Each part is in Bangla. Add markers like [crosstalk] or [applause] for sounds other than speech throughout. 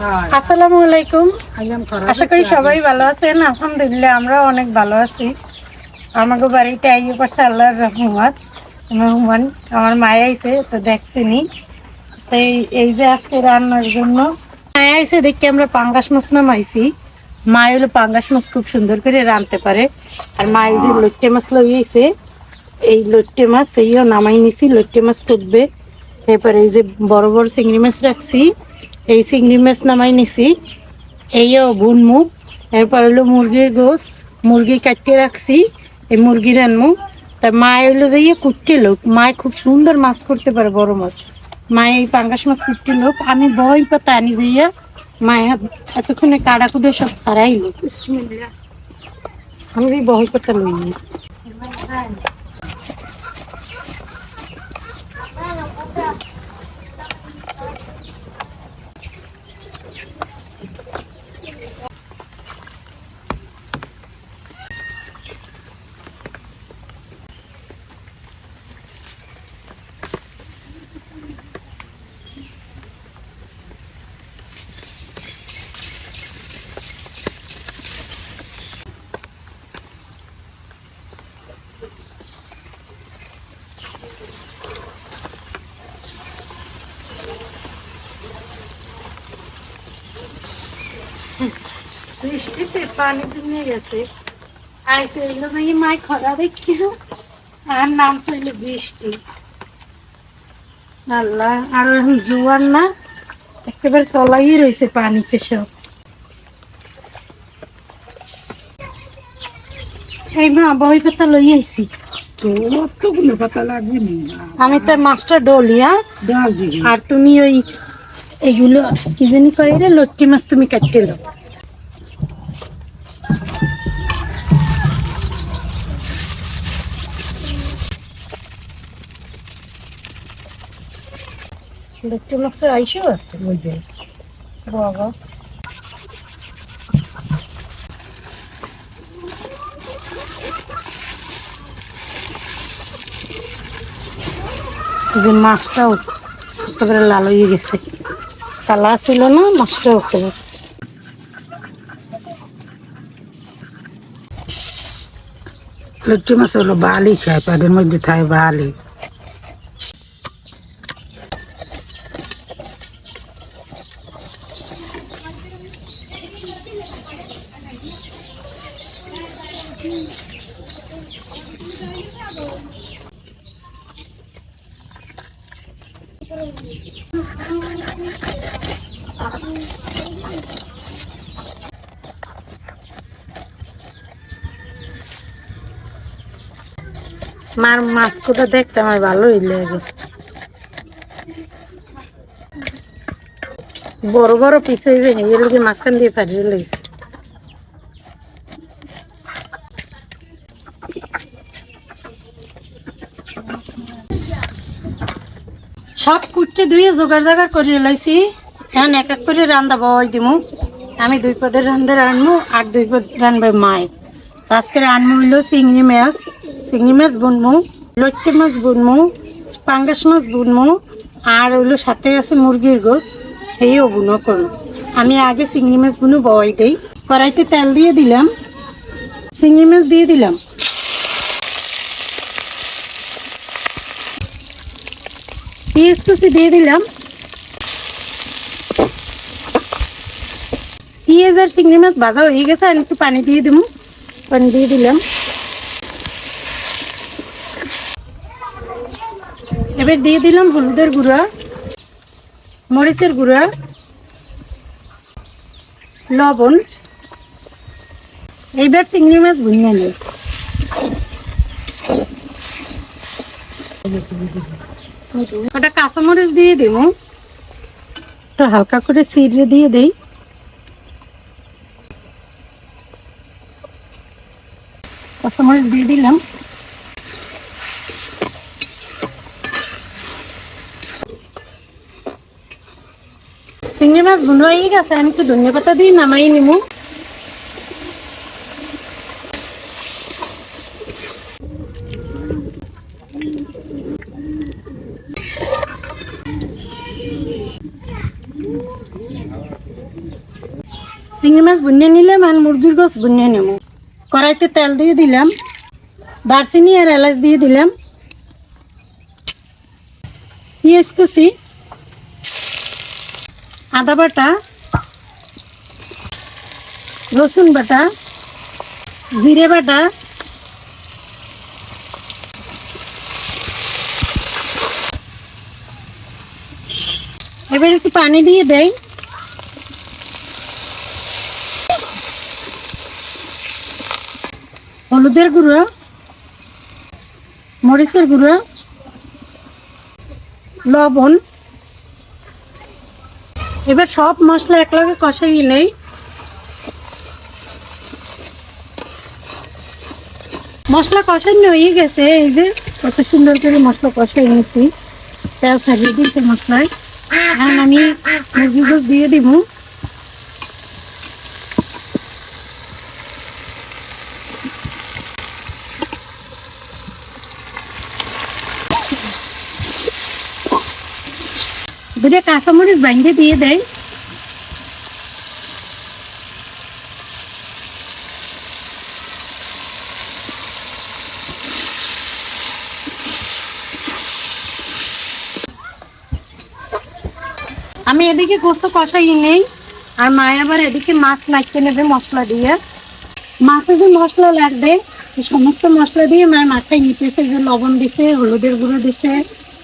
আসসালামু আলাইকুম। আশা করি সবাই ভালো আছেন। আলহামদুলিল্লাহ আমরা অনেক ভালো আছি। আমাকে বাড়িতে আইয়ে পারছে আল্লাহর রহমত। মেহমান আমার মায় আইছে তো দেখছিনি তো এই- এই যে আজকে রান্নার জন্য। মায় আইছে দেখি আমরা পাঙ্গাস মাছ নামাইছি। মায় হলো পাঙ্গাস মাছ খুব সুন্দর করে রাঁধতে পারে। আর মায় যে লট্টে মাছ লইয়েছে এই লট্টে মাছ এইও নামাই নিছি। লট্টে মাছ ফুটবে। এরপরে এই যে বড় বড় চিংড়ি মাছ রাখছি। এই চিংড়ি মাছ নামাই নিছি। এইও বুনমু এরপর হলো মুরগির গোস মুরগি কাটিয়ে রাখছি। এই মুরগি রানমু। তা মায় হইল যাইয়ে কুট্টে লোক। মায় খুব সুন্দর মাছ করতে পারে বড় মাছ। মায় এই পাঙ্গাস মাছ কুট্টে লোক। আমি বই পাতা আনি যাইয়া মায় এতক্ষণে কাড়া কুদে সব ছাড়াই লোক। আমি এই বই পাতা লই বৃষ্টিতে পানি জমে গেছে। আইসে এগুলো যাই মাই খরা দেখি আর নাম ছিল বৃষ্টি। আল্লাহ আর এখন জোয়ার না একেবারে তলাই রয়েছে পানিতে সব এই মা বই পাতা লই আইছি। কতগুলো পাতা লাগবে আমি তো ডলিয়া ডাল আর তুমি ওই এগুলো কি জানি কয় রে লটকি মাছ তুমি কাটতে লো লটকি মাছের আইসও আছে বুঝবে বাবা। যে মাছটাও একেবারে লাল হয়ে গেছে। কালা ছিল না, মাছটাও একেবারে লুচি মাছ হলো বালি খায়, পেটের মধ্যে থাকে বালি। মার মাছ কোটা দেখতে আমার ভালোই লাগে। বড় বড় পিস হইবে না, এর লগে মাঝখান দিয়ে ফাটিয়ে লাগছে সব কুটতে ধুয়ে জোগাড় জাগাড় করে লাইছি। এখন এক এক করে রান্দা বই দিমু। আমি দুই পদের রান্ধে রানমু আর দুই পদ রানবে মায় আজকে রানমু হইল চিংড়ি মাছ। চিংড়ি মাছ বুনমু। লট্টে মাছ বুনমু, পাঙ্গাস মাছ বুনমু, আর হইল সাথে আছে মুরগির গোস এইও বুনো করুন আমি আগে চিংড়ি মাছ বুনো বয় দেই। কড়াইতে তেল দিয়ে দিলাম। চিংড়ি মাছ দিয়ে দিলাম। পেঁয়াজ কুচি দিয়ে দিলাম। পেঁয়াজ আর চিংড়ি মাছ ভাজা হয়ে গেছে, আর একটু পানি দিয়ে দিব পানি দিয়ে দিলাম। এবার দিয়ে দিলাম হলুদের গুঁড়া, মরিচের গুঁড়া, লবণ, এইবার চিংড়ি মাছ ভুনিয়ে নেই ওটা কাঁচামরিচ দিয়ে দেব। একটু হালকা করে সিরে দিয়ে দেই। কাঁচামরিচ দিয়ে দিলাম। চিংড়ি মাছ বুনো হয়ে গেছে আমি একটু ধনিয়া পাতা দিয়ে নামাই নিমু। চিংড়ি মাছ বুনিয়ে নিলাম আর মুরগির গোস বুনিয়ে নেব কড়াইতে তেল দিয়ে দিলাম দারচিনি আর এলাচ দিয়ে দিলাম। পেঁয়াজ কুচি। আদা বাটা, রসুন বাটা, জিরে বাটা, এবার একটু পানি দিয়ে দেয় হলুদের গুঁড়ো, মরিচের গুঁড়ো, লবণ এবার সব মশলা একলগে কষাই নেই। মশলা কষানো হয়ে গেছে, এই যে কত সুন্দর করে মশলা কষাই নিয়েছি। তেল ছাড়িয়ে দিয়েছে মশলায়। আমি মুরগি দিয়ে দিব। দুটো কাঁচামরিচ বাইন্ধে দিয়ে দেয়। আমি এদিকে গোস্ত কষাই নেই, আর মা আবার এদিকে মাছ মাখতে নেবে মশলা দিয়ে। মাছে যে মশলা লাগবে সমস্ত মশলা দিয়ে মা মাথায় নিতেছে যে লবণ দিছে, হলুদের গুঁড়ো দিছে,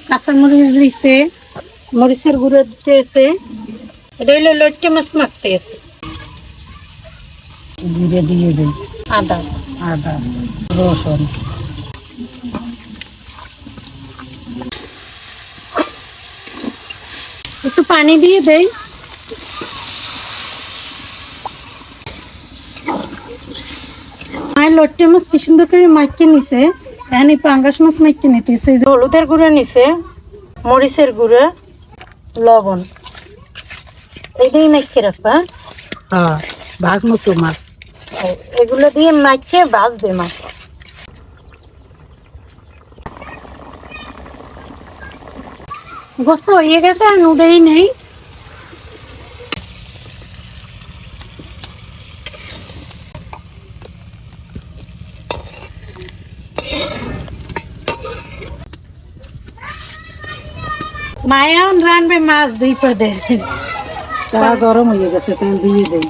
কাঁচামরিচ দিছে। মরিচের গুঁড়ো দিতেছে। এটা হলো লটকে মাছ মাখতে আছে। জিরে দিয়ে দিই। আদা। আদা রসুন। একটু পানি দিয়ে দেই। মায়ের লট্টে মাছ কি সুন্দর করে মাইকে নিছে। এখন পাঙ্গাস মাছ মাইকে নিতেছে। যে হলুদের গুঁড়ো নিছে মরিচের গুঁড়ো। লবণ। এইটাই মাইকে রাখবা হ্যাঁ? ভাজমতো মাছ। এই- এগুলো দিয়ে মাইকে ভাজবে মা। গোস্ত হয়ে গেছে আর নুডেই নেই। মায়া রানবে মাছ দুই পদে তা গরম হয়ে গেছে তেল দিয়ে দিই।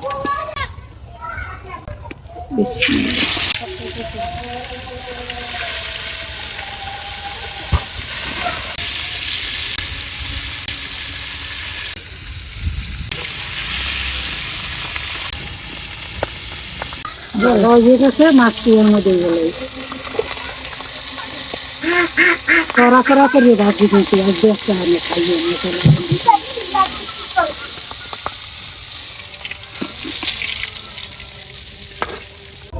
ভালো হয়ে গেছে মাছটি এর মধ্যে গেলে। কড়া কড়া করে ভাজি দিয়েছি আর দেখতে আমি খাইয়ে মশলা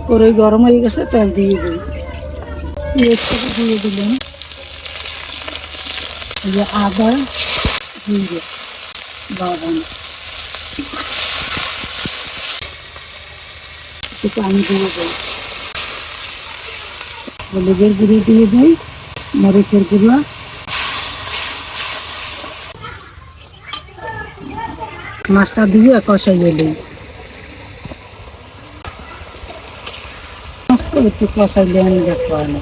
করে গরম হয়ে গেছে তেল দিয়ে দিই পেঁয়াজটাকে দিয়ে দিলাম এই যে আদা জিরে লবণ একটু পানি দিয়ে দিই হলুদের গুঁড়ো দিয়ে দিই মরিচের গুঁড়ো মাছটা দিয়ে কষাইয়ে দিই মাছটা একটু কষাইলে আমি দেখব না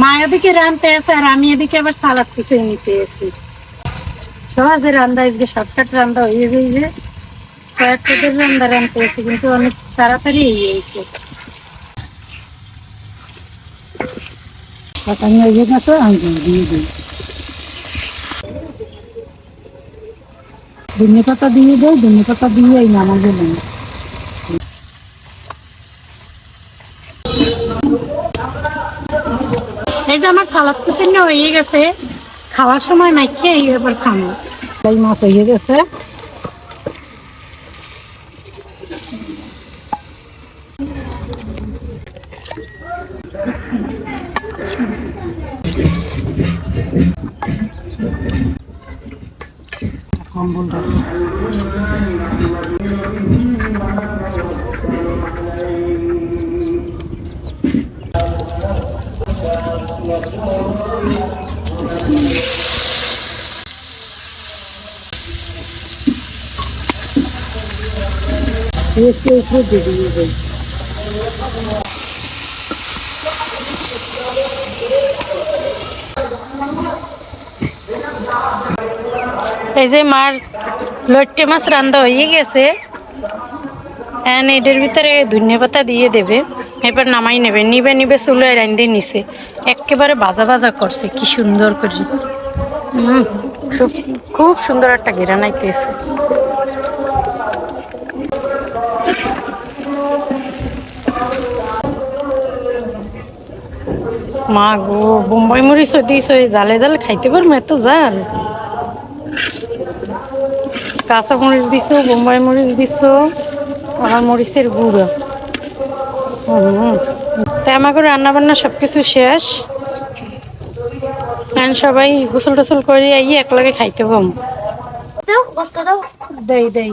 মা এদিকে রানতে আছে আর আমি এদিকে আবার সালাদ পিছিয়ে নিতে এসেছি সহজে রান্দা আজকে শর্টকাট রান্দা হয়ে যায় যে কয়েকটা দিন রান্দা রানতে এসেছি কিন্তু অনেক তাড়াতাড়ি গেছে আমি দিয়ে দিই। ধনে পাতা দিয়ে দেয় ধনে পাতা দিয়ে এই যে আমার সালাদ পিছিয়ে হয়ে গেছে। খাওয়ার সময় মাইকে এই এবার খামো। এই মাছ হয়ে গেছে। এই যে মার লট্টে মাছ রান্না হয়ে গেছে। এন এটার ভিতরে ধনিয়া পাতা দিয়ে দেবে। এবার নামাই নেবে, নিবে নিবে চুলে রান্ধে নিছে। একেবারে বাজা বাজা করছে, কি সুন্দর করে। খুব খুব সুন্দর একটা ঘেরা নাইতেছে। মা গো, বোম্বাই মরিচ দিস জালে জালে খাইতে পারব এত জাল? কাঁচা মরিচ দিছো, বোম্বাই মরিচ দিছো। আর মরিচের গুঁড়ো। তাই আমাকে রান্না বান্না সব কিছু শেষ। এখন সবাই গোসল টোসল করে আই একলগে খাইতে পাম দেই দেই।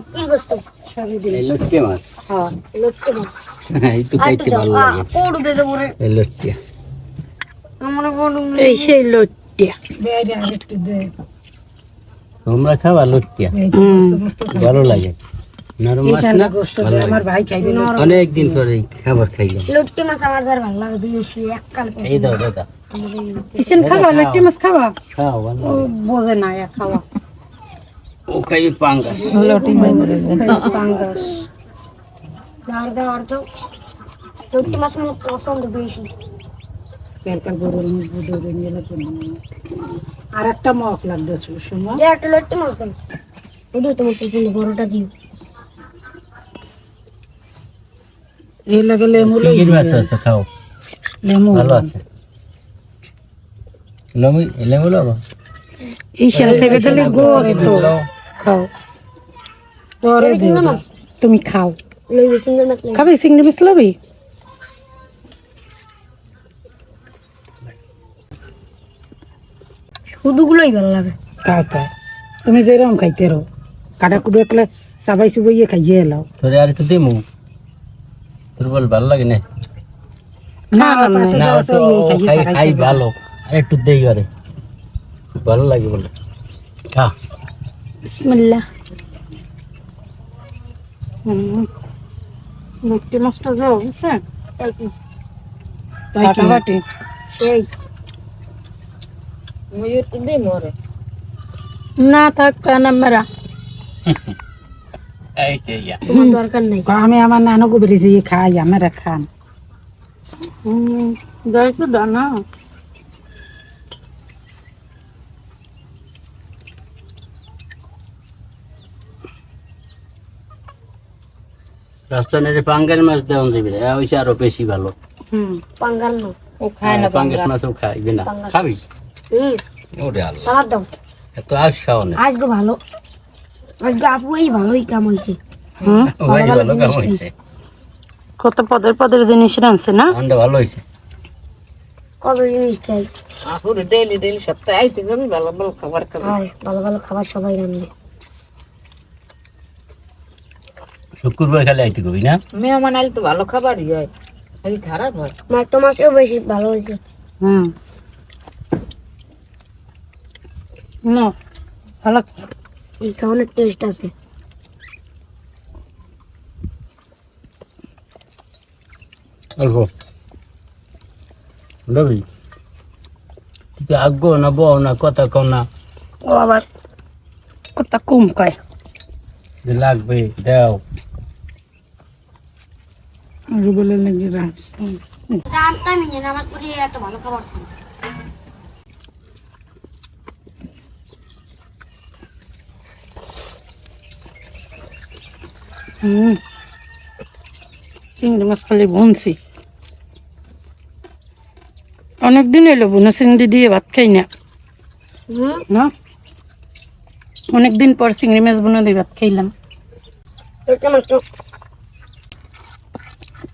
লটকে মাছ। হ্যাঁ লটকে মাছ। [laughs] এই তো খাইতে ভালো লাগে। পড়ু দে যাব রে লটকে। এই সেই লটিয়া বাইরে আর একটু দে তোমরা খাবা লটকে। ভালো লাগে। নরম মাছ না? আমার ভাই খাইবে অনেক দিন পরে খাবার খাইলাম। লটকে মাছ আমার যার ভালো লাগে বেশি এককাল এই দাও দাদা কিচেন খাবা লটি মাছ খাবা? খাও ভালো বোঝে না এক খাওয়া। ও খাইবে পাঙ্গাস। পাঙ্গাস। দাঁড় দাঁড় দাও। লটকে মাছ আমার পছন্দ বেশি। কালকাল গরুর মুখ বুধরে নিয়ে লাগবে আর একটা মক লাগবে একটা লটকে মাছ দাও ওটা তোমার টিফিন বড়টা দিও। এই লাগে লেমু সিগির মাছ আছে খাও। লেমু ভালো আছে। লেমু লেমু লাবো এই শাল থেকে তাহলে গোস্ত খাও। পরে তুমি খাও। লইবে সিঙ্গেল মাছ লইবে খাবি মাছ লবি? শুধুগুলোই ভালো লাগে। খাও তাই। তুমি যেরকম খাইতে রো। কাটা কুটু একলা সাবাই সুবাইয়ে খাইয়ে এলাও। তোরে আর একটু দেমু। তোর বল ভালো লাগে না? না না না ও তো ও খাই খাই ভালো আর একটু দেই করে ভালো লাগে বলে। খা। বিসমিল্লাহ। হুম লটি মাছটা যাও বুঝছেন তাই কি? তাই কি? বাটি সেই। না থাক কান মেরা। এই যে ইয়া তোমার দরকার নাই। আমি আমার নানকু বেরিয়ে যেয়ে খাই আমরা খান। দানা। পাঙ্গাস মাছ দেওয়া যাবে ওইসে আরও বেশি ভালো। হুম। পাঙ্গাল না হ্যাঁ, পাঙ্গাস মাছও খাইবে না পাঙ্গাস খাবি? ওরে সালাদ দাও। এত আস খাও না আজকে ভালো। আজকে আপু এই ভালোই কাম হয়েছে ভালো কাম হয়েছে কত পদের পদের জিনিস রানছে না? আন্ডা ভালো হয়েছে কত জিনিস খাই? আপুরে ডেলি ডেলি সপ্তাহে আইতে যাবি ভালো ভালো খাবার খাবি। হয় ভালো ভালো খাবার সবাই রান্নে শুক্রবার খালি আইতে কবি না? মেহমান আইলে তো ভালো খাবারই হয় খালি খারাপ হয়। মার টমাটোও বেশি ভালো হয়েছে হুম। না ভালো এই খাওয়ানোর টেস্ট আছে। অল্প। রবি তুই আগ্য না বউ না কথা কও না। ও আবার কত কম কয়। যে লাগবে দেও। রুবেলের লেগে রাখছি। জানতামই যে নামাজ পড়ে এত ভালো খাবার খাব। হুম। চিংড়ি মাছ খালি বুনছি। অনেকদিন এলো বুনো চিংড়ি দিয়ে ভাত খাই না। অনেকদিন পর চিংড়ি মাছ বুনো দিয়ে ভাত খাইলাম। এটা মাছ তো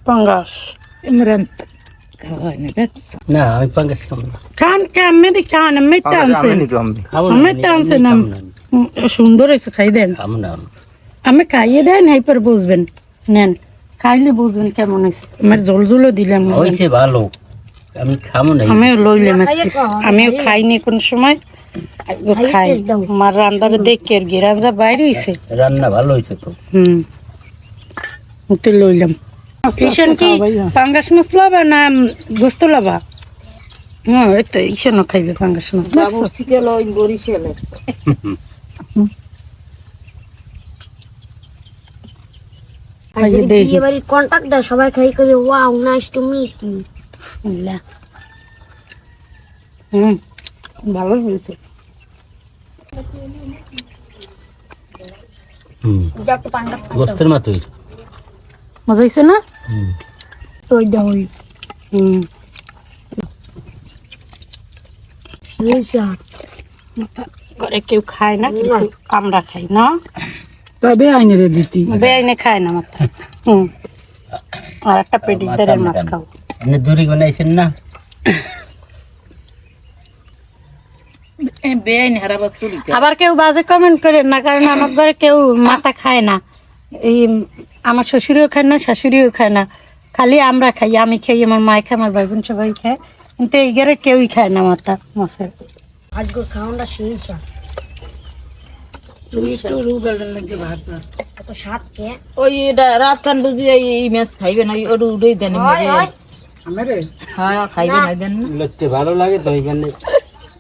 পাঙ্গাস। ইমরান। না আমি পাঙ্গাস খাব না। খান কামে দি খান আমি টানছেন টানছেন সুন্দর হয়েছে খাই দেন। খাব না আমি খাইয়ে দেন হাইপার বুঝবেন। নেন খাইলে বুঝবেন কেমন হয়েছে। আমার জল জলও দিলাম। হয়েছে ভালো। আমি খাব না আমিও লইলাম আমিও খাইনি কোন সময়। খাই। আমার রান্দারে দেখি আর গিরান যা বাইরে হয়েছে রান্না ভালো হয়েছে তো। হুম। তুই লইলাম। ঈশান কি পাঙ্গাস মাছ লাবা না গোস্ত লাবা? হ্যাঁ এই তো ঈশানও খাইবে পাঙ্গাস মাছ। আর আগে যদি বিয়ে বাড়ির কন্টাক্ট দাও সবাই খাই করবে wow nice to meet you বিসমিল্লাহ। হুম ভালো হয়েছে। হুম। একটু পান্ডা গোস্তের মতো হয়েছে। মজা হয়েছে না? ওই দাও হুম। এই ঘরে কেউ খায় না কিন্তু আমরা খাই না? দিতি। বেআইনে খায় না মাথা। হুম। আর একটা মাছ খাও। আপনি দূরি বানাইছেন না? আবার কেউ বাজে কমেন্ট করেন না কারণ আমার ঘরে কেউ মাথা খায় না। এই আমার শ্বশুরও খায় না শাশুড়িও খায় না। খালি আমরা খাই আমি খাই আমার মায় খায় আমার ভাই বোন সবাই খায়। কিন্তু এই ঘরে কেউই খায় না মাথা মাছের। আজকের খাওয়াটা সেই ওই এটা রাত বুঝি এই এই খাইবে না ওটা উঠেই দেন হয় খাইবে না। দেন লোকটি ভালো লাগে তো এখানে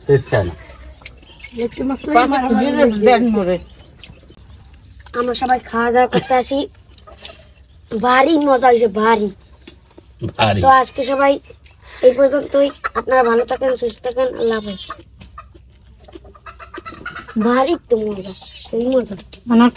তেসা না। পাশে খুঁজে দে- দেন মরে। আমরা সবাই খাওয়া দাওয়া করতে আসি। ভারী মজা হয়েছে ভারী। ভারী। তো আজকে সবাই এই পর্যন্তই। আপনারা ভালো থাকেন সুস্থ থাকেন আল্লাহ হাফেজ। ভারী তো মজা। সেই মজা। আমার